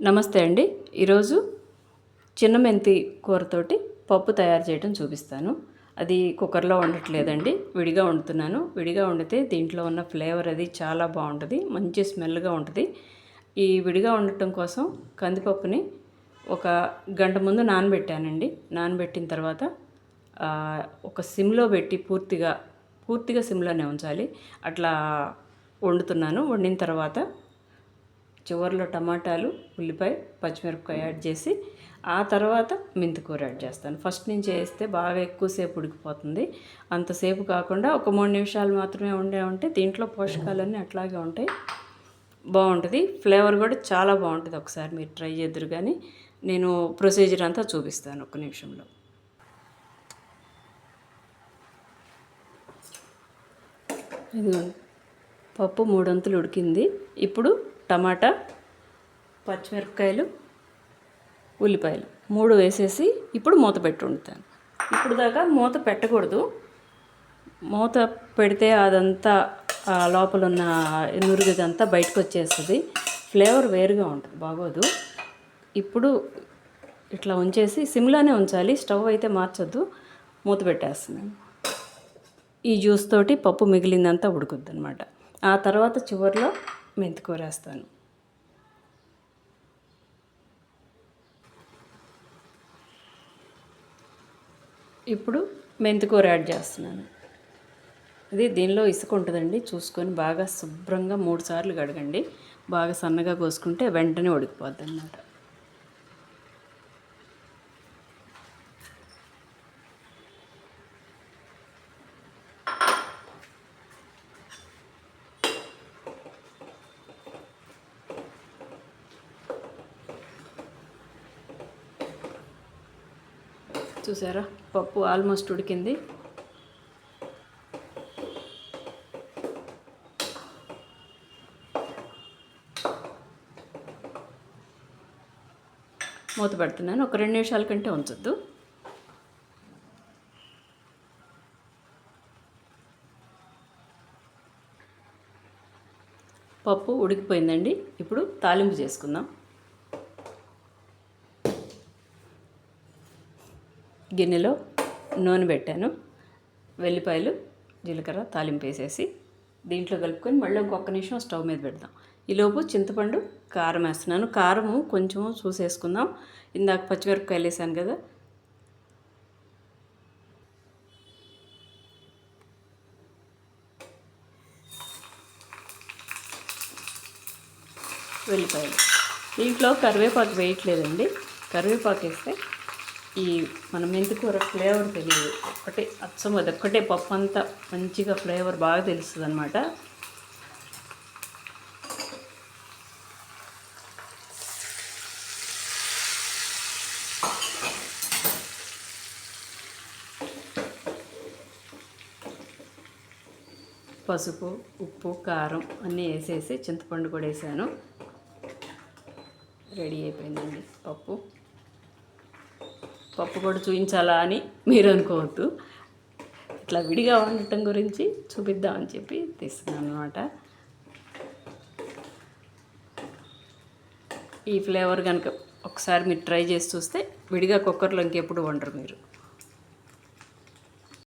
నమస్తే అండి. ఈరోజు చిన్న మెంతి కూరతోటి పప్పు తయారు చేయడం చూపిస్తాను. అది కుక్కర్లో వండట్లేదండి. విడిగా వండుతున్నాను. విడిగా వండితే దీంట్లో ఉన్న ఫ్లేవర్ అది చాలా బాగుంటుంది. మంచి స్మెల్గా ఉంటుంది. ఈ విడిగా వండటం కోసం కందిపప్పుని ఒక గంట ముందు నానబెట్టానండి. నానబెట్టిన తర్వాత ఒక సిమ్లో పెట్టి పూర్తిగా పూర్తిగా సిమ్లోనే ఉంచాలి. అట్లా వండుతున్నాను. వండిన తర్వాత చివరిలో టమాటాలు ఉల్లిపాయ పచ్చిమిరపకాయ యాడ్ చేసి ఆ తర్వాత మెంతికూర యాడ్ చేస్తాను. ఫస్ట్ నుంచి వేస్తే బాగా ఎక్కువసేపు ఉడికిపోతుంది. అంతసేపు కాకుండా ఒక మూడు నిమిషాలు మాత్రమే ఉండే ఉంటే దీంట్లో పోషకాలన్నీ అట్లాగే ఉంటాయి. బాగుంటుంది. ఫ్లేవర్ కూడా చాలా బాగుంటుంది ఒకసారి మీరు ట్రై చేద్దరు కానీ నేను ప్రొసీజర్ అంతా చూపిస్తాను ఒక నిమిషంలో. పప్పు మూడొంతులు ఉడికింది. ఇప్పుడు టమాటా పచ్చిమిరపకాయలు ఉల్లిపాయలు. మూడు వేసేసి ఇప్పుడు మూత పెట్టి వండుతాను. ఇప్పుడు దాకా మూత పెట్టకూడదు. మూత పెడితే అదంతా లోపల ఉన్న నురుగదంతా బయటకు వచ్చేస్తుంది ఫ్లేవర్ వేరుగా ఉంటుంది బాగోదు. ఇప్పుడు ఇట్లా ఉంచేసి సిమ్లోనే ఉంచాలి. స్టవ్ అయితే మార్చొద్దు. మూత పెట్టేస్తున్నాను. ఈ జ్యూస్ తోటి పప్పు మిగిలిందంతా ఉడుకుద్ది అనమాట ఆ తర్వాత చివరిలో మెంతికూర వేస్తాను. ఇప్పుడు మెంతికూర యాడ్ చేస్తున్నాను. ఇది దీనిలో ఇసుక ఉంటుందండి. చూసుకొని బాగా శుభ్రంగా మూడు సార్లు కడగండి. బాగా సన్నగా కోసుకుంటే వెంటనే ఉడికిపోద్ది అన్నమాట. చూసారా? పప్పు ఆల్మోస్ట్ ఉడికింది. మూత పెడుతున్నాను. ఒక రెండు నిమిషాల కంటే ఉంచొద్దు. పప్పు ఉడికిపోయిందండి. ఇప్పుడు తాలింపు చేసుకుందాం. గిన్నెలో నూనె పెట్టాను వెల్లిపాయలు జీలకర్ర తాలింపు వేసేసి దీంట్లో కలుపుకొని మళ్ళీ ఇంకొక నిమిషం స్టవ్ మీద పెడదాం. ఈలోపు చింతపండు కారం వేస్తున్నాను. కారము కొంచెం చూసేసుకుందాం. ఇందాక పచ్చిమిరపకాయలు వేసాను కదా. వెల్లిపాయలు. దీంట్లో కరివేపాకు వేయట్లేదండి. కరివేపాకు వేస్తే ఈ మన మెంతికూర ఫ్లేవర్ తెలియదు. ఒకటే అచ్చం అది ఒక్కటే పప్పు అంతా మంచిగా ఫ్లేవర్ బాగా తెలుస్తుంది అనమాట పసుపు ఉప్పు కారం అన్నీ వేసేసి చింతపండు కూడా వేసాను. రెడీ అయిపోయిందండి పప్పు. పప్పు కూడా చూపించాలా అని మీరు అనుకోవద్దు. ఇట్లా విడిగా వండటం గురించి చూపిద్దామని చెప్పి తీస్తున్నాను అనమాట ఈ ఫ్లేవర్ కనుక ఒకసారి మీరు ట్రై చేసి చూస్తే విడిగా కుక్కర్లో ఇంకెప్పుడు వండరు మీరు.